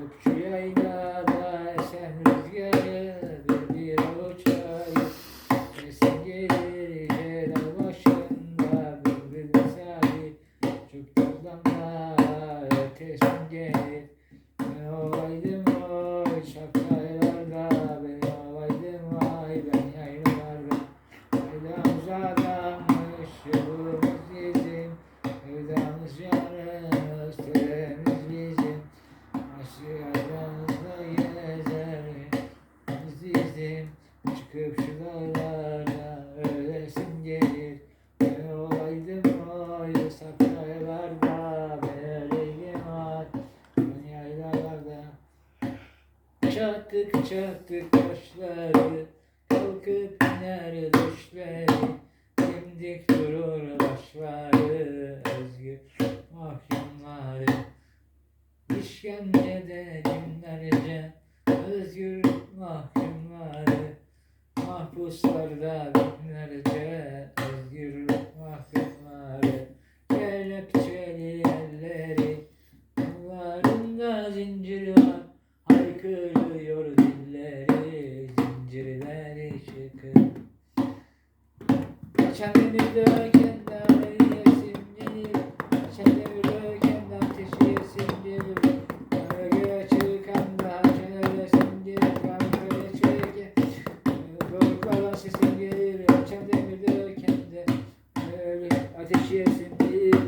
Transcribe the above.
Çöpçü yaylada esen rüzgarı bir bir avuç ayı Sesin gelir celal başında misali Çok dallamda ötesin gelir Ben olaydım oy şapkalarda Ben olaydım ay ben yaylalarda Yaylam uzaklanmış Dağlara ölesim gelir. Ben olaydım oy saklaylarda Ben öyleydim ay Ben yaylalarda Çattık çattık başları Kalkıp iner düşleri. Dimdik durur başları. Özgür mahkumları İşkencede günlerce Özgür mahkumları Mahpuslarda binlerce Özgür mahkumları? Kelepçeli elleri Kollarında zincir var. Haykırıyor dilleri. Zincirleri çıkıp. Kaçan deniz döken sesler gelir, çemde emirde kendi ateşi esindi.